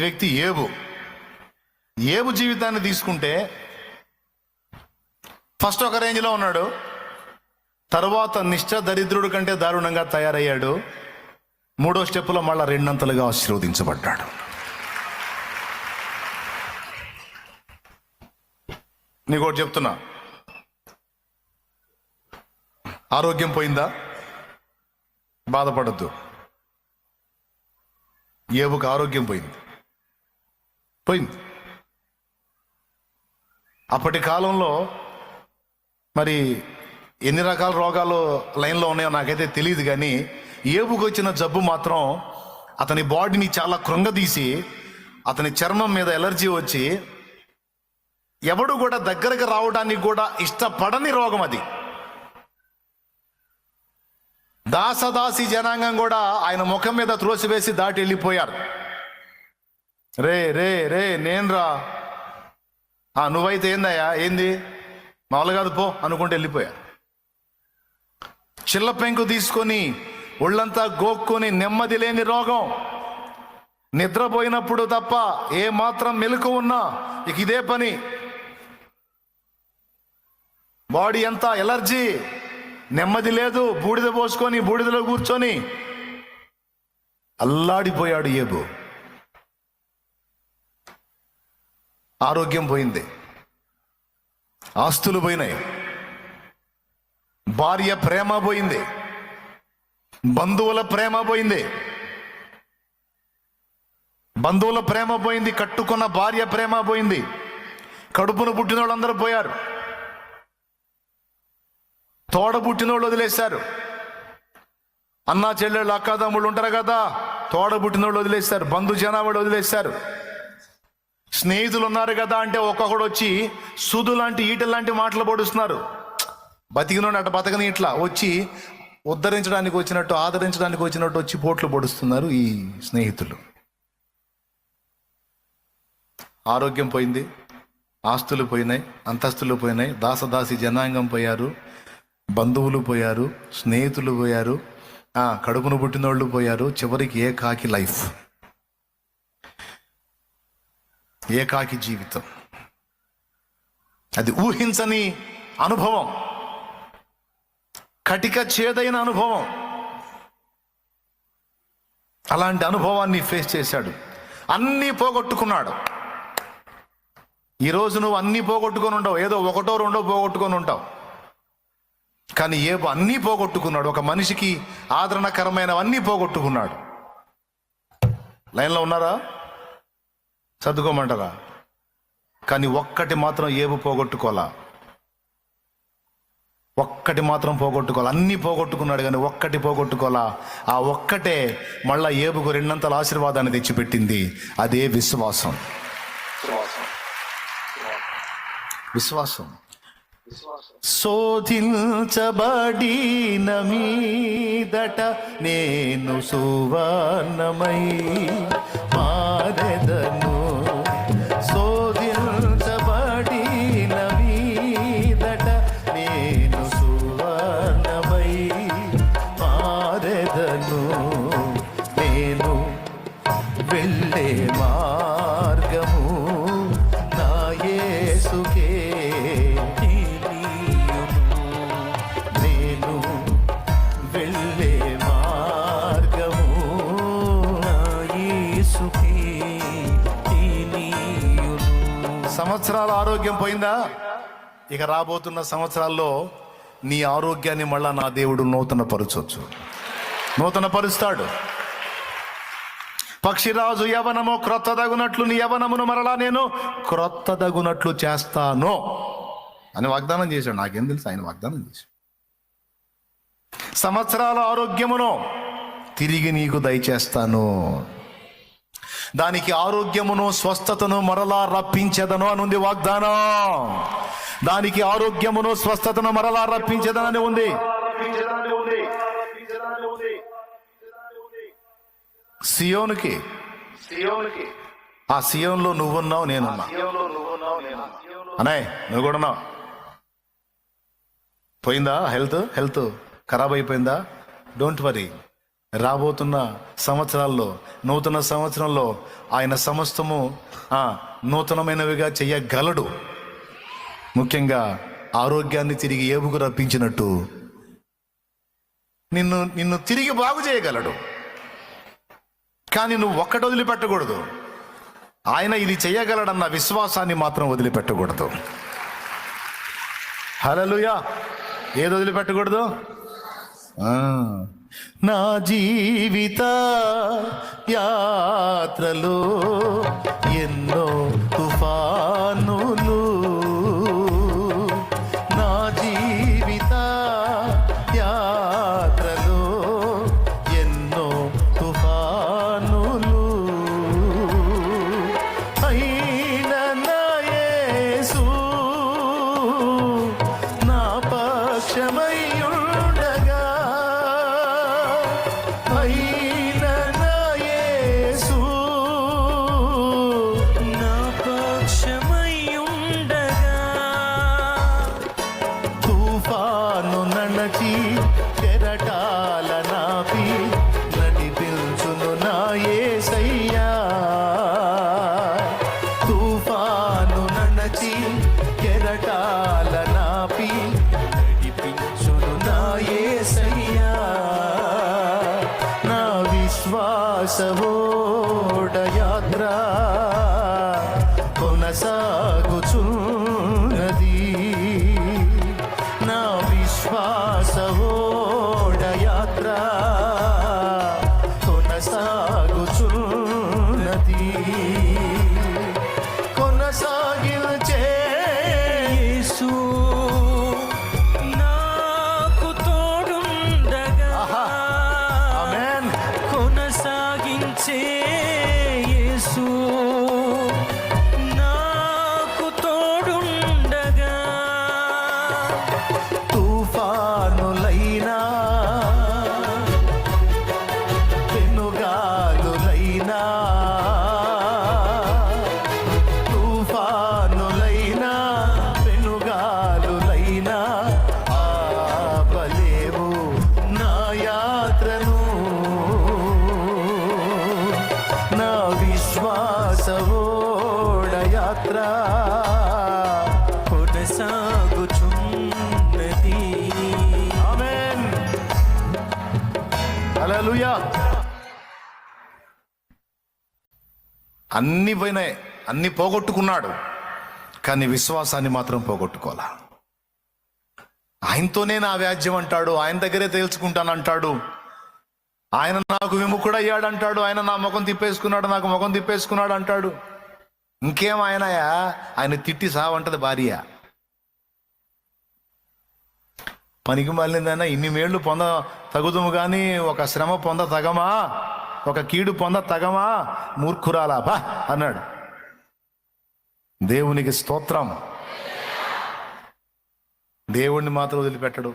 వ్యక్తి ఏబు. ఏబు జీవితాన్ని తీసుకుంటే ఫస్ట్ ఒక రేంజ్లో ఉన్నాడు. తర్వాత నిష్ఠ దరిద్రుడు కంటే దారుణంగా తయారయ్యాడు. మూడో స్టెప్పులో మళ్ళా రెండంతలుగా ఆశీర్వదించబడ్డాడు. నీకు ఒకటి చెప్తున్నా. ఆరోగ్యం పోయిందా? బాధపడద్దు. ఏబుకు ఆరోగ్యం పోయింది. పోయింది. అప్పటి కాలంలో మరి ఎన్ని రకాల రోగాలు లైన్లో ఉన్నాయో నాకైతే తెలియదు కానీ ఏబుకు వచ్చిన జబ్బు మాత్రం అతని బాడీని చాలా కృంగదీసి అతని చర్మం మీద ఎలర్జీ వచ్చి ఎవడు కూడా దగ్గరకు రావడానికి కూడా ఇష్టపడని రోగం అది. దాసదాసి జనాంగం కూడా ఆయన ముఖం మీద త్రోసివేసి దాటి వెళ్ళిపోయారు. రే రే రే నేనురా. ఆ నువ్వైతే ఏందయ్యా? ఏంది? మామూలు కాదు పో అనుకుంటే వెళ్ళిపోయా. చిల్ల పెంకు తీసుకొని ఒళ్ళంతా గోక్కొని నెమ్మది లేని రోగం. నిద్రపోయినప్పుడు తప్ప ఏ మాత్రం మెలకు ఉన్నా ఇక ఇదే పని. బాడీ అంతా ఎలర్జీ. నెమ్మది లేదు బూడిద పోసుకొని బూడిదలో కూర్చొని అల్లాడిపోయాడు ఏబు. ఆరోగ్యం పోయింది. ఆస్తులు పోయినాయి. భార్య ప్రేమ పోయింది. బంధువుల ప్రేమ పోయింది. బంధువుల ప్రేమ పోయింది కట్టుకున్న భార్య ప్రేమ పోయింది. కడుపును పుట్టిన వాళ్ళందరూ పోయారు. తోడ పుట్టిన వాళ్ళు వదిలేశారు. అన్నా చెల్లెళ్ళు అక్కాదమ్ముళ్ళు ఉంటారు కదా తోడ పుట్టిన వాళ్ళు వదిలేశారు. బంధు జనాభాడు వదిలేశారు. స్నేహితులు ఉన్నారు కదా అంటే ఒక్కొక్కడు వచ్చి సుదు లాంటి ఈట లాంటి మాటలు పొడుస్తున్నారు బతికినోడు అట్ట బతకని ఇట్లా వచ్చి ఉద్ధరించడానికి వచ్చినట్టు ఆదరించడానికి వచ్చినట్టు వచ్చి పోట్లు పొడుస్తున్నారు ఈ స్నేహితులు. ఆరోగ్యం పోయింది ఆస్తులు పోయినాయి అంతస్తులు పోయినాయి దాసదాసి జనాంగం పోయారు బంధువులు పోయారు స్నేహితులు పోయారు కడుపును పుట్టినోళ్ళు పోయారు చివరికి ఏకాకి లైఫ్. ఏకాకి జీవితం. అది ఊహించని అనుభవం. కటిక చేదైన అనుభవం. అలాంటి అనుభవాన్ని ఫేస్ చేశాడు. అన్నీ పోగొట్టుకున్నాడు. ఈరోజు నువ్వు అన్నీ పోగొట్టుకొని ఉండవు. ఏదో ఒకటో రెండో పోగొట్టుకొని ఉంటావు. కానీ ఏ అన్నీ పోగొట్టుకున్నాడు. ఒక మనిషికి ఆదరణకరమైనవన్నీ పోగొట్టుకున్నాడు. లైన్లో ఉన్నారా? సర్దుకోమంటారా కానీ ఒక్కటి మాత్రం ఏబు పోగొట్టుకోవాలా? ఒక్కటి మాత్రం పోగొట్టుకోవాలి? అన్నీ పోగొట్టుకున్నాడు కానీ ఒక్కటి పోగొట్టుకోవాలా? ఆ ఒక్కటే మళ్ళా ఏబుకు రెండంతల ఆశీర్వాదాన్ని తెచ్చిపెట్టింది. అదే విశ్వాసం. విశ్వాసం. శోధించబడిన మీదట నేను సువర్ణమై మారెదను. ఆరోగ్యం పోయిందా? ఇక రాబోతున్న సంవత్సరాల్లో నీ ఆరోగ్యాన్ని మళ్ళా నా దేవుడు నూతన పరచొచ్చు నూతన పరుస్తాడు పక్షిరాజు యవనము క్రొత్తదగునట్లు నీ యవనమును మరలా నేను క్రొత్తదగునట్లు చేస్తాను అని వాగ్దానం చేశాడు. నాకేం తెలుసు ఆయన వాగ్దానం చేశాడు. సంవత్సరాల ఆరోగ్యమును తిరిగి నీకు దయచేస్తాను. దానికి ఆరోగ్యమును స్వస్థతను మరలా రప్పించదను అనుంది వాగ్దానం. దానికి ఆరోగ్యమును స్వస్థతను మరలా రప్పించదనని ఉంది. సియోనికి. సియోనికి ఆ సియోన్లో నువ్వున్నావు నేనున్నా. అనే నువ్వున్నావు నేను నువ్వు కూడా పోయిందా హెల్త్? హెల్త్ ఖరాబ్ అయిపోయిందా? డోంట్ వరీ రాబోతున్న సంవత్సరాల్లో నూతన సంవత్సరంలో ఆయన సమస్తము నూతనమైనవిగా చేయగలడు ముఖ్యంగా ఆరోగ్యాన్ని తిరిగి ఏబుకు రప్పించినట్టు. నిన్ను నిన్ను తిరిగి బాగు చేయగలడు. కానీ నువ్వు ఒక్కటి వదిలిపెట్టకూడదు. ఆయన ఇది చేయగలడన్న విశ్వాసాన్ని మాత్రం వదిలిపెట్టకూడదు. హలలుయా ఏది వదిలిపెట్టకూడదు? ఆ, నా జీవిత యాత్రలో ఎన్నో తుఫానులు. నా జీవిత యాత్రలో ఎన్నో తుఫానులు. అయిన నాయసు నా పక్షమయ్యో అయిన విశ్వాసవోడ అన్ని పోయినాయి అన్ని పోగొట్టుకున్నాడు. కానీ విశ్వాసాన్ని మాత్రం పోగొట్టుకోవాలా? ఆయనతోనే నా వ్యాజ్యం అంటాడు ఆయన దగ్గరే తేల్చుకుంటానంటాడు. ఆయన నాకు విముఖుడు అయ్యాడు అంటాడు ఆయన నా ముఖం తిప్పేసుకున్నాడు నాకు ముఖం తిప్పేసుకున్నాడు అంటాడు ఇంకేం ఆయనయా? ఆయన తిట్టి సావంటది భార్య. పనికి మళ్ళిందైనా ఇన్ని మేళ్ళు పొంద తగుదుము కానీ ఒక శ్రమ పొంద తగమా? ఒక కీడు పొంద తగమా? మూర్ఖురాలా? బా! అన్నాడు. దేవునికి స్తోత్రం. దేవుణ్ణి మాత్రం వదిలిపెట్టడు.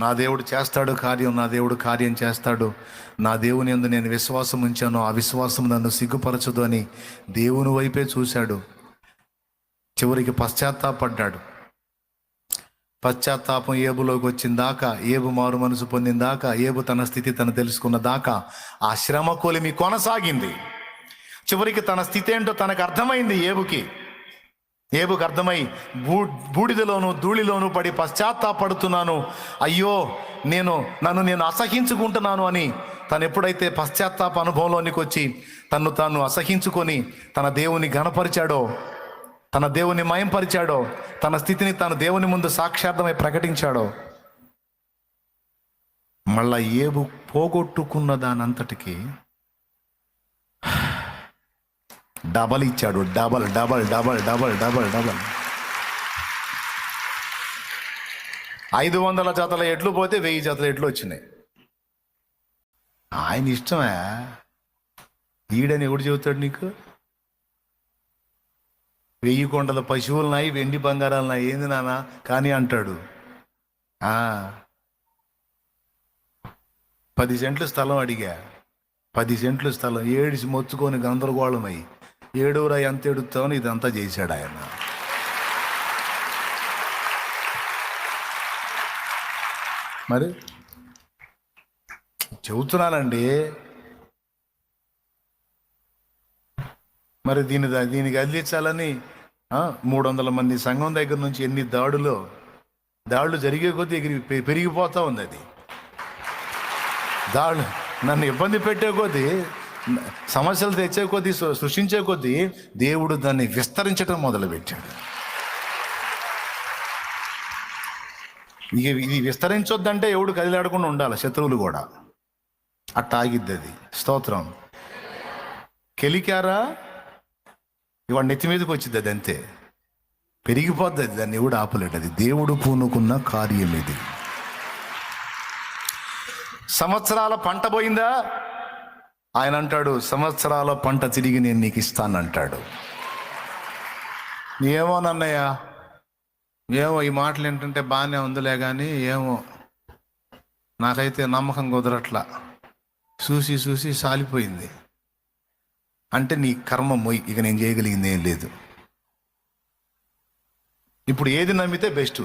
నా దేవుడు చేస్తాడు కార్యం నా దేవుడు కార్యం చేస్తాడు. నా దేవుని ఎందు నేను విశ్వాసం ఉంచాను ఆ విశ్వాసం నన్ను సిగ్గుపరచదు అని దేవుని వైపే చూశాడు. చివరికి పశ్చాత్తాపడ్డాడు. పశ్చాత్తాపం ఏబులోకి వచ్చిన దాకా ఏబు మారు మనసు పొందిన దాకా ఏబు తన స్థితి తను తెలుసుకున్న దాకా ఆ శ్రమ కొలిమి కొనసాగింది. చివరికి తన స్థితి ఏంటో తనకు అర్థమైంది ఏబుకి. ఏబుకు అర్థమై బూ బూడిదలోను ధూళిలోను పడి పశ్చాత్తాపడుతున్నాను. అయ్యో నేను నన్ను నేను అసహించుకుంటున్నాను అని తను ఎప్పుడైతే పశ్చాత్తాప అనుభవంలోనికి వచ్చి తను తాను అసహించుకొని తన దేవుని గణపరిచాడో తన దేవుని మయంపరిచాడో తన స్థితిని తాను దేవుని ముందు సాక్షార్థమై ప్రకటించాడో మళ్ళా ఏబు పోగొట్టుకున్న దానంతటికి డబల్ ఇచ్చాడు. Double double double double double double. ఐదు వందల జతల ఎడ్లు పోతే వెయ్యి జతల ఎడ్లు వచ్చినాయి. ఆయన ఇష్టమే. ఈడని ఎవడు చెబుతాడు నీకు? వెయ్యి కొండల పశువులనాయి వెండి బంగారాలున్నాయి ఏంది నాన్న? కానీ అంటాడు. ఆ, పది సెంట్లు స్థలం అడిగా. పది సెంట్లు స్థలం. ఏడిసి మొచ్చుకొని గందరగోళమై ఏడూరా ఎంత ఎడుతామని ఇదంతా చేశాడు ఆయన. మరి? చెబుతున్నానండి. మరి దీని దీనికి అందించాలని మూడు వందల మంది సంఘం దగ్గర నుంచి ఎన్ని దాడులు దాడులు జరిగే కొద్దీ ఎగిరి పెరిగిపోతూ ఉంది అది. దాడులు నన్ను ఇబ్బంది పెట్టే కొద్దీ సమస్యలు తెచ్చే కొద్దీ సృష్టించే కొద్దీ దేవుడు దాన్ని విస్తరించడం మొదలుపెట్టాడు. ఇక ఇది విస్తరించొద్దంటే ఎవడు కదిలాడకుండా ఉండాలి శత్రువులు కూడా. అట్ట ఆగిద్ది అది స్తోత్రం. కెలికారా? ఇవాడు నెత్తి మీదకి వచ్చింది అది అంతే. పెరిగిపోద్ది అది దాన్ని ఎవడు ఆపలేడు అది. దేవుడు పూనుకున్న కార్యం ఇది. సంవత్సరాల పంట పోయిందా? ఆయన అంటాడు సంవత్సరాల పంట తిరిగి నేను నీకు ఇస్తానంటాడు ఏమోనన్నయ్య ఏమో ఈ మాటలు ఏంటంటే బాగానే ఉందిలే కానీ ఏమో నాకైతే నమ్మకం కుదరట్లా. చూసి చూసి సాలిపోయింది. అంటే నీ కర్మ మొయ్. ఇక నేను చేయగలిగింది ఏం లేదు. ఇప్పుడు ఏది నమ్మితే బెస్ట్?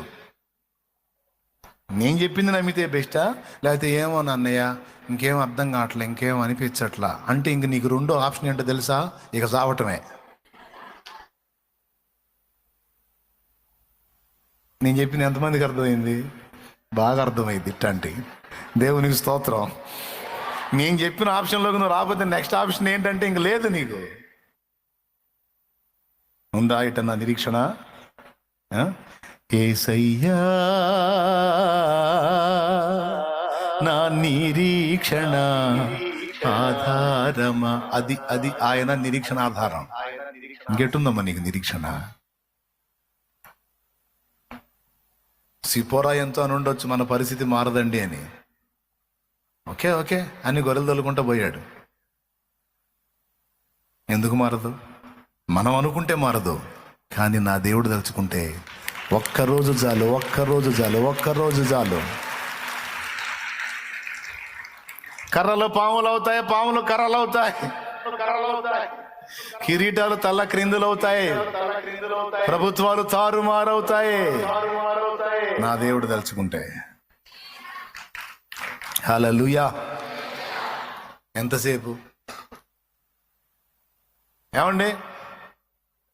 నేను చెప్పింది నమ్మితే బెస్టా? లేకపోతే ఏమో అన్నయ్య ఇంకేం అర్థం కావట్లే ఇంకేం అనిపించట్లా? అంటే ఇంక నీకు రెండో ఆప్షన్ ఏంటో తెలుసా? ఇక చావటమే. నేను చెప్పింది ఎంతమందికి అర్థమైంది? బాగా అర్థమైంది ఇట్లాంటి దేవునికి స్తోత్రం. నేను చెప్పిన ఆప్షన్లోకి నువ్వు రాకపోతే నెక్స్ట్ ఆప్షన్ ఏంటంటే ఇంక లేదు నీకు. ఉందా ఇట నా నిరీక్షణ? ఆ? ఏసయ్యా నా నిరీక్షణ ఆధారమా. అది అది ఆయన నిరీక్షణ ఆధారం. ఇంకెట్టుందమ్మా నీకు నిరీక్షణ? సిపోరా ఎంతో అని ఉండొచ్చు మన పరిస్థితి మారదండి అని. Okay okay. అని గొర్రెలు తొలుకుంటూ పోయాడు. ఎందుకు మారదు? మనం అనుకుంటే మారదు కానీ నా దేవుడు తలుచుకుంటే ఒక్కరోజు చాలు ఒక్కరోజు చాలు ఒక్కరోజు చాలు. కర్రలు పాములు అవుతాయి పాములు కర్రలు అవుతాయి కిరీటాలు తల్ల క్రిందులు అవుతాయి ప్రభుత్వాలు తారుమారవుతాయి. నా దేవుడు తలుచుకుంటే హల్లెలూయా. ఎంతసేపు? ఏమండి?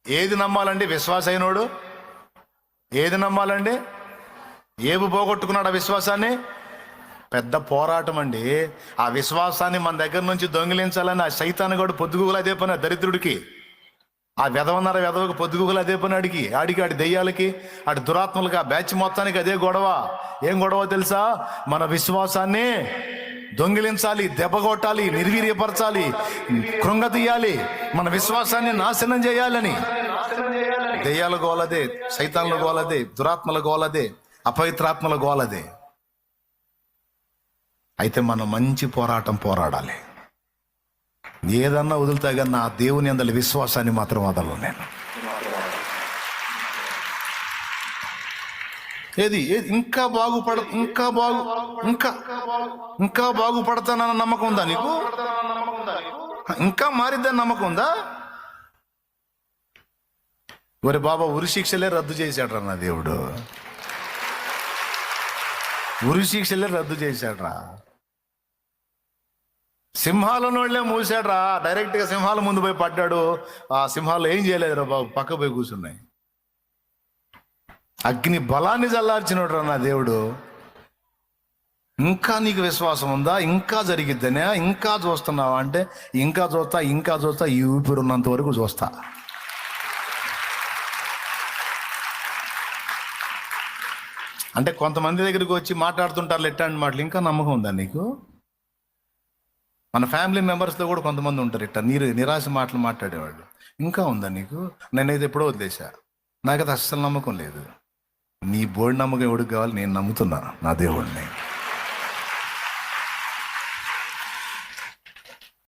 ఏది నమ్మాలండి విశ్వాస అయినోడు ఏది నమ్మాలండి? ఏవి పోగొట్టుకున్నాడు ఆ విశ్వాసాన్ని? పెద్ద పోరాటం అండి ఆ విశ్వాసాన్ని మన దగ్గర నుంచి దొంగిలించాలని ఆ సైతాన్ని కూడా పొద్దుగులు అదే పని దరిద్రుడికి. ఆ వెదవన్నర వెదవకు పొద్దుగులు అదే పని ఆడికి. ఆడికి ఆడి దెయ్యాలకి ఆడి దురాత్మలకి ఆ బ్యాచ్ మొత్తానికి అదే గొడవ. ఏం గొడవ తెలుసా? మన విశ్వాసాన్ని దొంగిలించాలి దెబ్బ కొట్టాలి నిర్వీర్యపరచాలి కృంగతీయాలి మన విశ్వాసాన్ని నాశనం చేయాలని. దెయ్యాల గోలదే సైతాన్ల గోలదే దురాత్మల గోలదే అపవిత్రాత్మల గోలదే. అయితే మనం మంచి పోరాటం పోరాడాలి. ఏదన్నా వదులుతా కానీ నా దేవుని అందరి విశ్వాసాన్ని మాత్రం వదలను నేను ఏది? ఏది? ఇంకా బాగుపడ ఇంకా బాగు ఇంకా ఇంకా బాగుపడతానన్న నమ్మకం ఉందా నీకు? ఇంకా మారిద్దని నమ్మకం ఉందా? ఒరే బాబా ఉరి శిక్షలే రద్దు చేశాడు నా దేవుడు. ఉరి శిక్షలే రద్దు చేశాడ్రా. సింహాల నోళ్ళే మూసాడ్రా. డైరెక్ట్గా సింహాల ముందు పోయి పడ్డాడు. ఆ సింహాలు ఏం చేయలేదురా బాబు. పక్క పోయి కూర్చున్నాయి. అగ్ని బలాన్ని చల్లార్చినోడ్రా నా దేవుడు. ఇంకా నీకు విశ్వాసం ఉందా? ఇంకా జరిగిద్దనే? ఇంకా చూస్తున్నావా అంటే ఇంకా చూస్తా ఇంకా చూస్తా ఈ ఊపిరి ఉన్నంత వరకు చూస్తా. అంటే కొంతమంది దగ్గరికి వచ్చి మాట్లాడుతుంటారు ఎట్టాంటి మాటలు. ఇంకా నమ్మకం ఉందా నీకు? మన ఫ్యామిలీ మెంబర్స్లో కూడా కొంతమంది ఉంటారు ఇట్ట నీరు నిరాశ మాటలు మాట్లాడేవాళ్ళు. ఇంకా ఉందా నీకు? నేనైతే ఎప్పుడో వదిలేసా నాకైతే అస్సలు నమ్మకం లేదు. నీ బోర్డు నమ్మకం ఎవడికి కావాలి? నేను నమ్ముతున్నా నా దేవుడిని